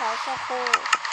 เผา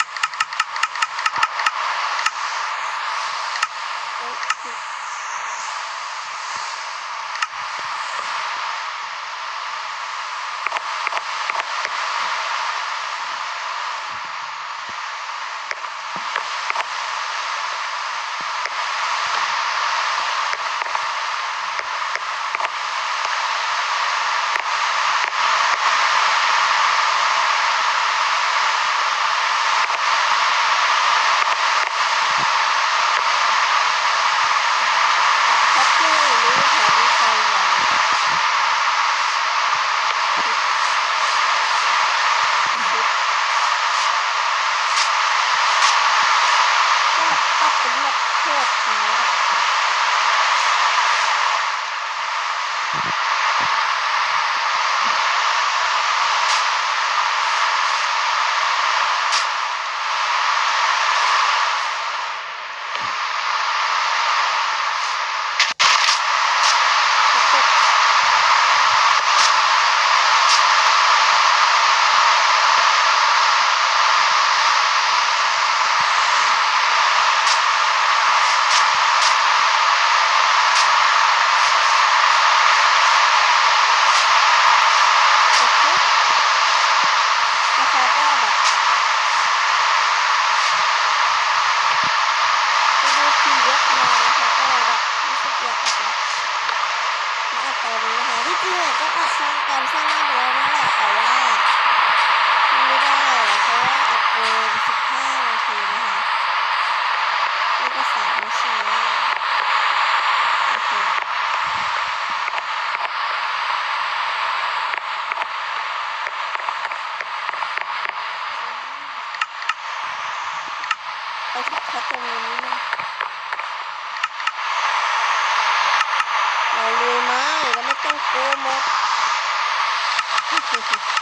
ร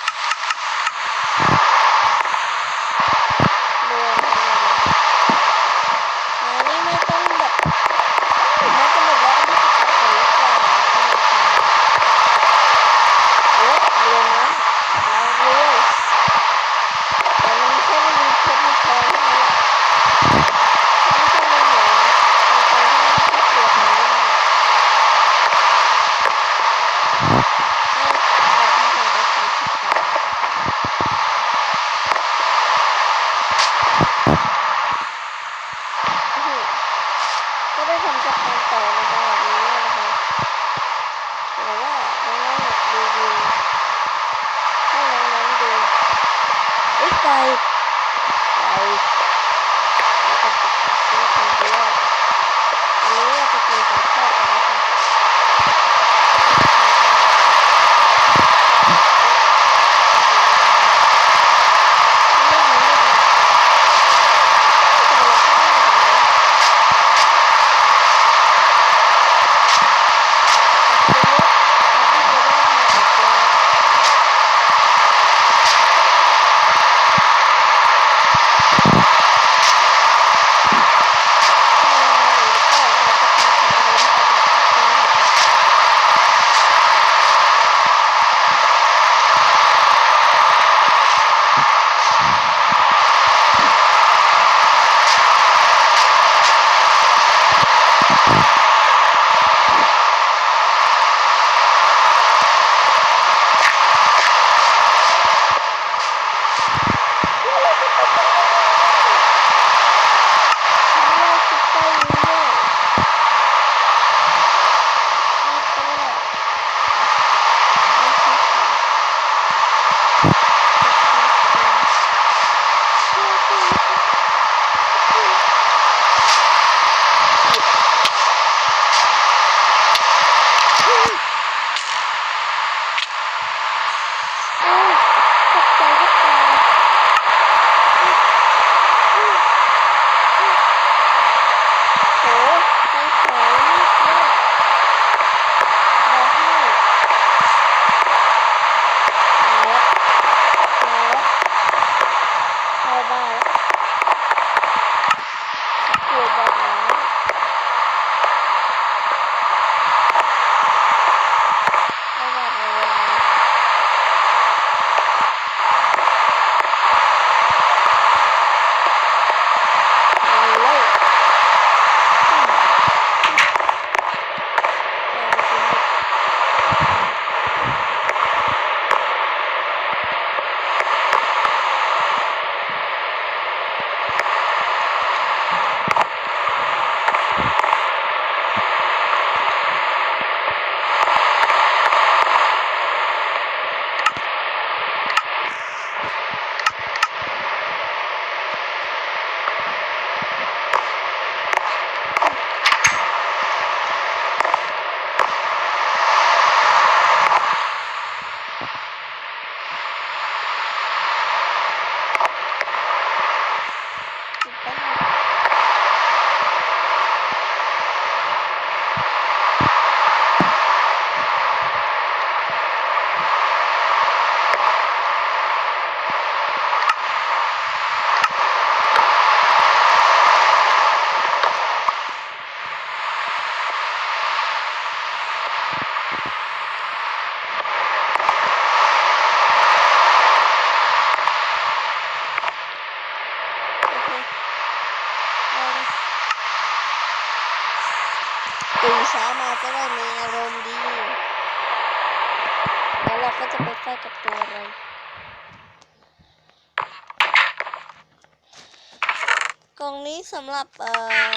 นี้สำหรับเอ่อ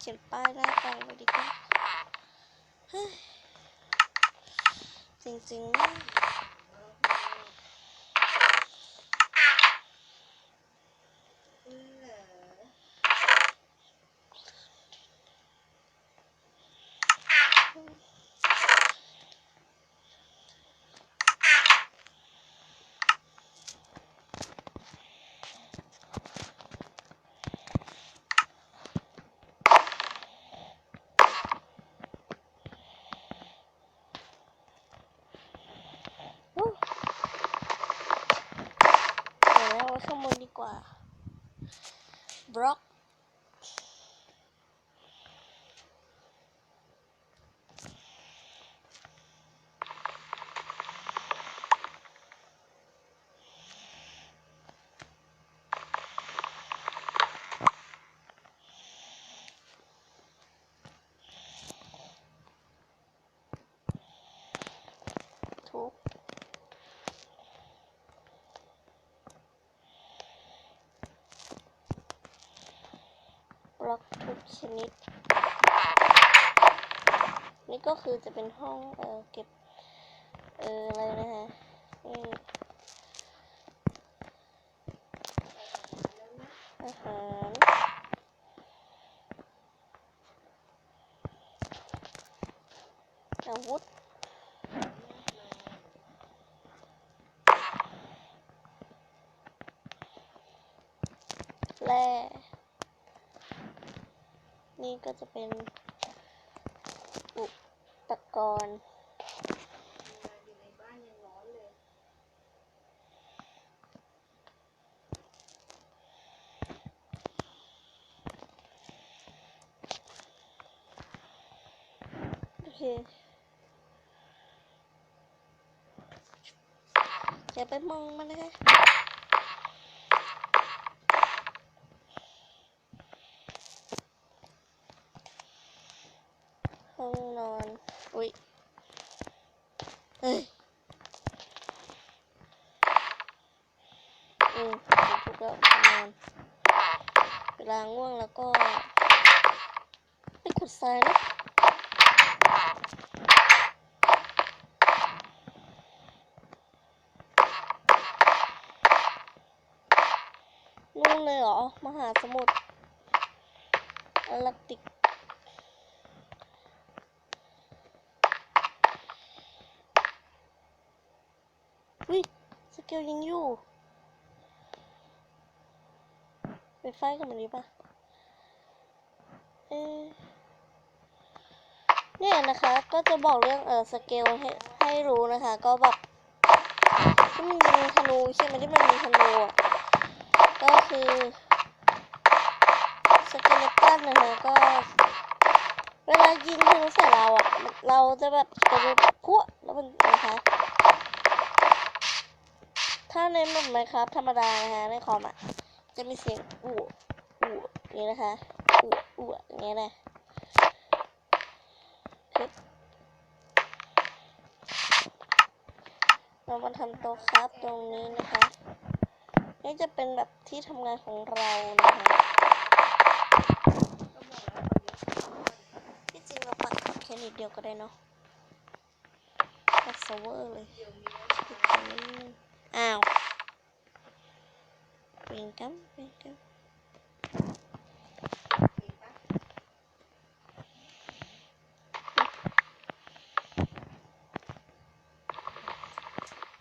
เขียนป้ายหน้ากล่องเลยดีกว่าจริงๆนะโอ้เดี๋ยวเอาไว้ข้างบนดีกว่า บล็อก ทุก บล็อกทุก ชนิด นี่ก็คือจะเป็นห้องเออเก็บเอออะไรนะฮะนี่อาหารอาวุธ แร่ นี่ก็จะเป็นอุปกรณ์อยู่ในบ้านยังร้อเลยโอเคอย่าไปมองมันนะคะ ห้องนอน อุ๊ยเฮ้ยอืมถูกแล้วห้องนอนเวลาง่วงแล้วก็ไปขุดทรายนะนู่นเลยเหรอ มหาสมุทรแอตแลนติก วิส เกลยังอยู่ไปไฟกันมันดีป่ะเอเนี่ยนะคะก็จะบอกเรื่องเออสเกลให้ให้รู้นะคะ ก็แบบที่มันยิงธนูใช่ไหมที่มันยิงธนูอะก็คือสเกลตันนะคะก็ เวลายิงธนูใส่เราอะเราจะแบบกระโดดพัวแล้วมันนะคะ ถ้าในหนุ่มไหมครับ ธรรมดานะคะในคอมอะ จะมีเสียงอู่อู่อย่างนี้นะคะอู่อู่อย่างเงี้ยนะเรามาทำโต๊ะครับตรงนี้นะคะ นี่จะเป็นแบบที่ทำงานของเรานะคะที่จริงเราปักแค่นิดเดียวก็ได้เนาะปักเซร์ฟเวอร์เลย อ้าววิ่งกับวิ่งกับ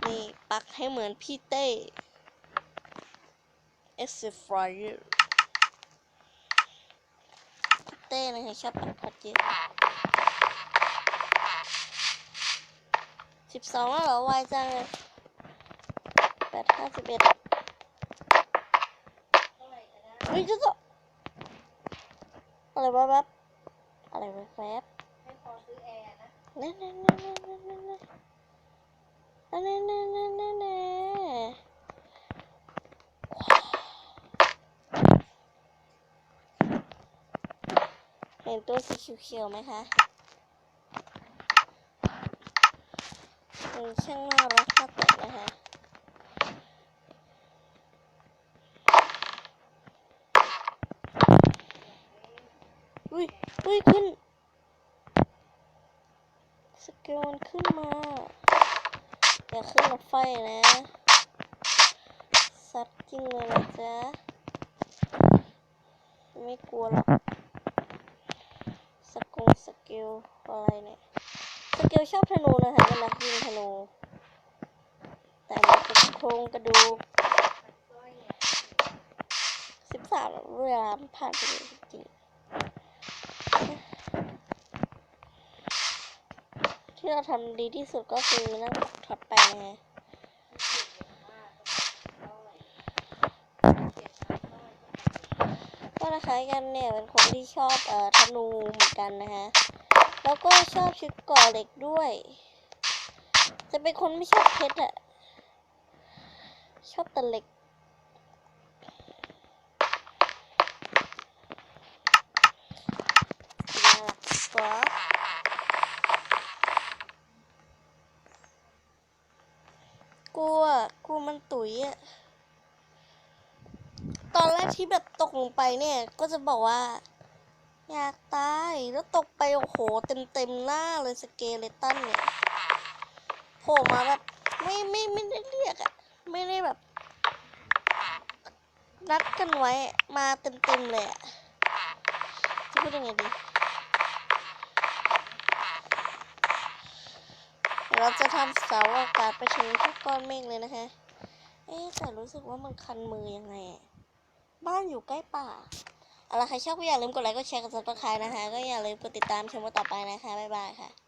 นี่ปักให้เหมือนพี่เต้ e x i f r i e r พี่เต้นะคะชอบปักพัดเยอะสิบสองแล้วเหรอวายจังเลย ปดห้าสิบเอ็ดเท่าไหร่ก็ได้เฮ้ยจะจะอะไรวะแวบอะไรวะแวบให้พอซื้อแอร์นะแน่แน่แน่แน่แน่แน่แน่แน่แน่แน่แน่นเห็นตัวสีเขียวๆไหมคะช่างน่ารักมากเลยนะคะ อุ้ยอุ้ยขึ้น สเกลมันขึ้นมา อย่าขึ้นรถไฟนะสัตว์จริงเลยนะจ๊ะ ไม่กลัวหรอกสกงสเกลอะไรเนี่ย สเกลชอบธนูนะคะเป็นนักยิงธนูแต่มันเป็นโครงกระดูกสิบสามเวลาผ่านไปเลยจริง ที่เราทำดีที่สุดก็คือนั่งถอดไปนะฮะก็นะคะกันเนี่ยเป็นคนที่ชอบเอ่อธนูเหมือนกันนะคะ แล้วก็ชอบชุดก่อเหล็กด้วย จะเป็นคนไม่ชอบเพชรอะชอบแต่เหล็ก น่ารักกว่ากลัวกลัวมันตุ๋ยอะตอนแรก ที่แบบตกลงไปเนี่ย ก็จะบอกว่า อยากตายแล้วตกไปโอ้โหเต็มเต็มหน้าเลยสเกเลตันเนี่ยโผล่มาแบบไม่ไม่ไม่ได้เรียกอะไม่ได้แบบนัดกันไว้มาเต็มเต็มเลยอะจะพูดยังไงดีเราจะทำเสาอากาศไปถึงทุกก้อนเมฆเลยนะคะ เอ๊แต่รู้สึกว่ามันคันมือยังไงอะ บ้านอยู่ใกล้ป่าเอาละใครชอบก็อย่าลืมกดไลค์กดแชร์กดซับสไครต์นะคะ ก็อย่าลืมกดติดตามชมต่อไปนะคะ บ๊ายบายค่ะ